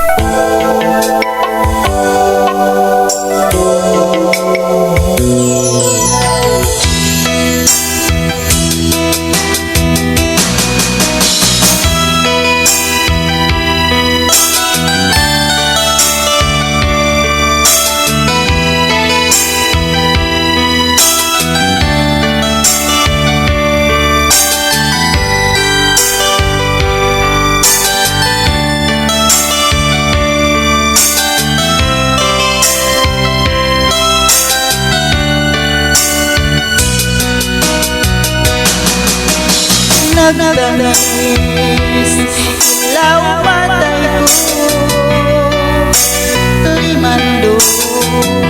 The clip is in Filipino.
Oh, Nagdamis Ilaw patay ko Limando. Bayan